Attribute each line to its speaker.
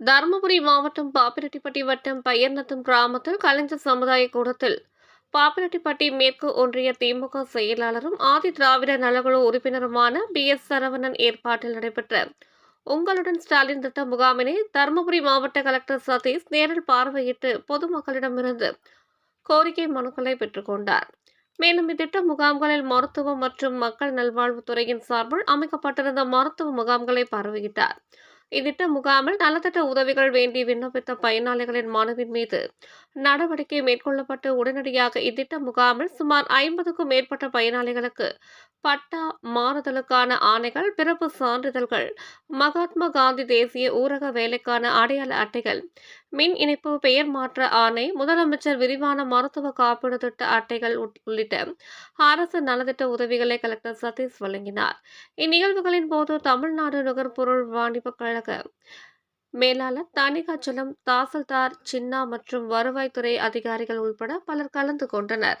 Speaker 1: தருமபுரி மாவட்டம் பாப்பிரெட்டிப்பட்டி வட்டம் பையர்நத்தம் கிராமத்தில் கலைஞர் சமுதாய கூடத்தில் பாப்பிரெட்டிப்பட்டி மேற்கு ஒன்றிய திமுக செயலாளரும் ஆதி திராவிட நலகுழு உறுப்பினருமான பி எஸ் சரவணன் ஏற்பாட்டில் நடைபெற்ற உங்களுடன் ஸ்டாலின் திட்ட முகாமினை தருமபுரி மாவட்ட கலெக்டர் சதீஷ் நேரில் பார்வையிட்டு பொதுமக்களிடமிருந்து கோரிக்கை மனுக்களை பெற்றுக்கொண்டார் மேலும் இத்திட்ட முகாம்களில் மருத்துவம் மற்றும் மக்கள் நல்வாழ்வுத்துறையின் சார்பில் அமைக்கப்பட்டிருந்த மருத்துவ முகாம்களை பார்வையிட்டார். இத்திட்ட முகாமில் நலத்திட்ட உதவிகள் வேண்டி விண்ணப்பித்த பயனாளிகளின் மனுவின் மீது நடவடிக்கை மேற்கொள்ளப்பட்டு உடனடியாக இத்திட்ட முகாமில் சுமார் ஐம்பதுக்கும் மேற்பட்ட பயனாளிகளுக்கு பட்டா மாறுதலுக்கான ஆணைகள் பிறப்பு சான்றிதழ்கள் மகாத்மா காந்தி தேசிய ஊரக வேலைக்கான அடையாள அட்டைகள் மின் இணைப்பு பெயர் மாற்ற ஆணை முதலமைச்சர் விரிவான மருத்துவ காப்பீடு திட்ட அட்டைகள் உள்ளிட்ட அரசு நலத்திட்ட உதவிகளை கலெக்டர் சதீஷ் வழங்கினார். இந்நிகழ்வுகளின் போது தமிழ்நாடு நுகர்பொருள் வாணிப கழக மேலாளர் தணிகாச்சலம் தாசில்தார் சின்னா மற்றும் வருவாய்த்துறை அதிகாரிகள் உள்பட பலர் கலந்து கொண்டனர்.